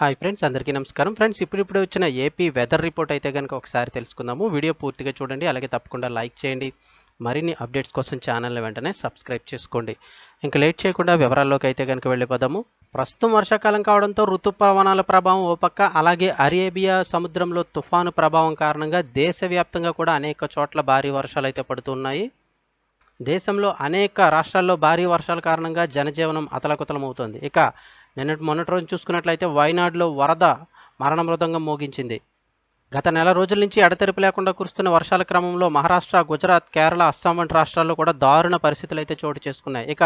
Hi friends అందరికీ నమస్కారం. Friends ఇప్పుడు ఇప్పుడు వచ్చిన ఏపీ వెదర్ రిపోర్ట్ అయితే కనుక ఒకసారి తెలుసుకుందాము. వీడియో పూర్తిగా చూడండి అలాగే తప్పకుండా లైక్ చేయండి. మరిన్ని అప్డేట్స్ కోసం ఛానల్ని వెంటనే సబ్స్క్రైబ్ చేసుకోండి. ఇంకా లేట్ చేయకుండా వివరాల్లోకి అయితే కనుక వెళ్ళిపోదాము. ప్రస్తుతం వర్షాకాలం కావడంతో ఋతుపవనాల ప్రభావం ఓ పక్క అలాగే అరేబియా సముద్రంలో తుఫాను ప్రభావం కారణంగా దేశవ్యాప్తంగా కూడా అనేక చోట్ల భారీ వర్షాలు అయితే పడుతున్నాయి. దేశంలో అనేక రాష్ట్రాల్లో భారీ వర్షాల కారణంగా జనజీవనం అతలకుతలమవుతోంది. ఇక నిన్నటి మొన్నటి రోజు చూసుకున్నట్లయితే వయనాడులో వరద మరణ మృదంగం మోగించింది. గత నెల రోజుల నుంచి ఎడతెరిపి లేకుండా కురుస్తున్న వర్షాల క్రమంలో మహారాష్ట్ర గుజరాత్ కేరళ అస్సాం వంటి రాష్ట్రాల్లో కూడా దారుణ పరిస్థితులు అయితే చోటు చేసుకున్నాయి. ఇక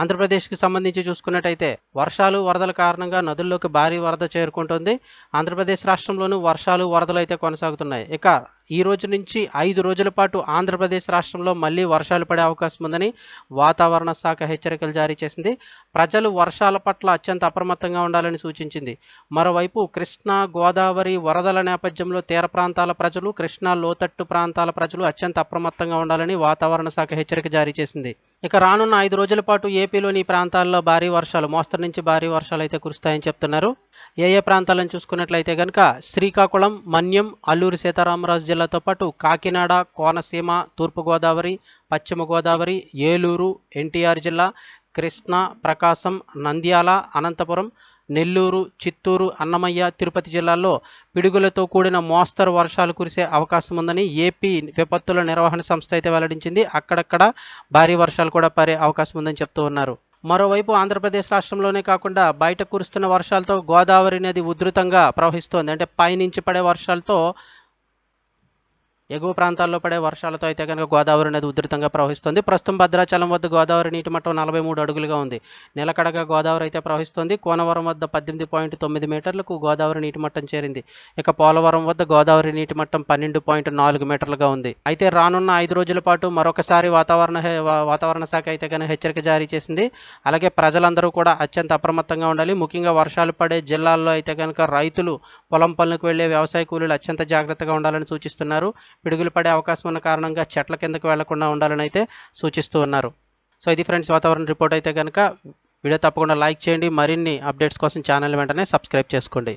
ఆంధ్రప్రదేశ్కి సంబంధించి చూసుకున్నట్టయితే వర్షాలు వరదల కారణంగా నదుల్లోకి భారీ వరద చేరుకుంటుంది. ఆంధ్రప్రదేశ్ రాష్ట్రంలోనూ వర్షాలు వరదలు అయితే కొనసాగుతున్నాయి. ఇక ఈ రోజు నుంచి ఐదు రోజుల పాటు ఆంధ్రప్రదేశ్ రాష్ట్రంలో మళ్ళీ వర్షాలు పడే అవకాశం ఉందని వాతావరణ శాఖ హెచ్చరికలు జారీ చేసింది. ప్రజలు వర్షాల పట్ల అత్యంత అప్రమత్తంగా ఉండాలని సూచించింది. మరోవైపు కృష్ణా గోదావరి వరదల నేపథ్యంలో తీర ప్రాంతాల ప్రజలు కృష్ణా లోతట్టు ప్రాంతాల ప్రజలు అత్యంత అప్రమత్తంగా ఉండాలని వాతావరణ శాఖ హెచ్చరిక జారీ చేసింది. ఇక రానున్న ఐదు రోజుల పాటు ఏపీలోని ప్రాంతాల్లో భారీ వర్షాలు మోస్తరు నుంచి భారీ వర్షాలు అయితే కురుస్తాయని చెప్తున్నారు. ఏ ఏ ప్రాంతాలను చూసుకున్నట్లయితే కనుక శ్రీకాకుళం మన్యం అల్లూరి సీతారామరాజు జిల్లాతో పాటు కాకినాడ కోనసీమ తూర్పుగోదావరి పశ్చిమ గోదావరి ఏలూరు ఎన్టీఆర్ జిల్లా కృష్ణా ప్రకాశం నంద్యాల అనంతపురం నెల్లూరు చిత్తూరు అన్నమయ్య తిరుపతి జిల్లాల్లో పిడుగులతో కూడిన మోస్తరు వర్షాలు కురిసే అవకాశం ఉందని ఏపీ విపత్తుల నిర్వహణ సంస్థ అయితే వెల్లడించింది. అక్కడక్కడ భారీ వర్షాలు కూడా పడే అవకాశం ఉందని చెప్తూ ఉన్నారు. మరోవైపు ఆంధ్రప్రదేశ్ రాష్ట్రంలోనే కాకుండా బయట కురుస్తున్న వర్షాలతో గోదావరి నది ఉధృతంగా ప్రవహిస్తోంది. అంటే పైనుంచి పడే వర్షాలతో ఎగువ ప్రాంతాల్లో పడే వర్షాలతో అయితే కనుక గోదావరి నది ఉధృతంగా ప్రవహిస్తుంది. ప్రస్తుతం భద్రాచలం వద్ద గోదావరి నీటి మట్టం నలభై మూడు అడుగులుగా ఉంది. నిలకడగా గోదావరి అయితే ప్రవహిస్తుంది. కోనవరం వద్ద పద్దెనిమిది పాయింట్ తొమ్మిది మీటర్లకు గోదావరి నీటి మట్టం చేరింది. ఇక పోలవరం వద్ద గోదావరి నీటి మట్టం పన్నెండు పాయింట్ నాలుగు మీటర్లుగా ఉంది. అయితే రానున్న ఐదు రోజుల పాటు మరొకసారి వాతావరణ హె- వాతావరణ శాఖ అయితే కనుక హెచ్చరిక జారీ చేసింది. అలాగే ప్రజలందరూ కూడా అత్యంత అప్రమత్తంగా ఉండాలి. ముఖ్యంగా వర్షాలు పడే జిల్లాల్లో అయితే కనుక రైతులు పొలం పనులకు వెళ్ళే వ్యవసాయ కూలీలు అత్యంత జాగ్రత్తగా ఉండాలని సూచిస్తున్నారు. పిడుగులు పడే అవకాశం ఉన్న కారణంగా చెట్ల కిందకు వెళ్ళకుండా ఉండాలని అయితే సూచిస్తూ ఉన్నారు. సో ఇది ఫ్రెండ్స్ వాతావరణ రిపోర్ట్ అయితే కనుక వీడియో తప్పకుండా లైక్ చేయండి. మరిన్ని అప్డేట్స్ కోసం ఛానల్ వెంటనే సబ్స్క్రైబ్ చేసుకోండి.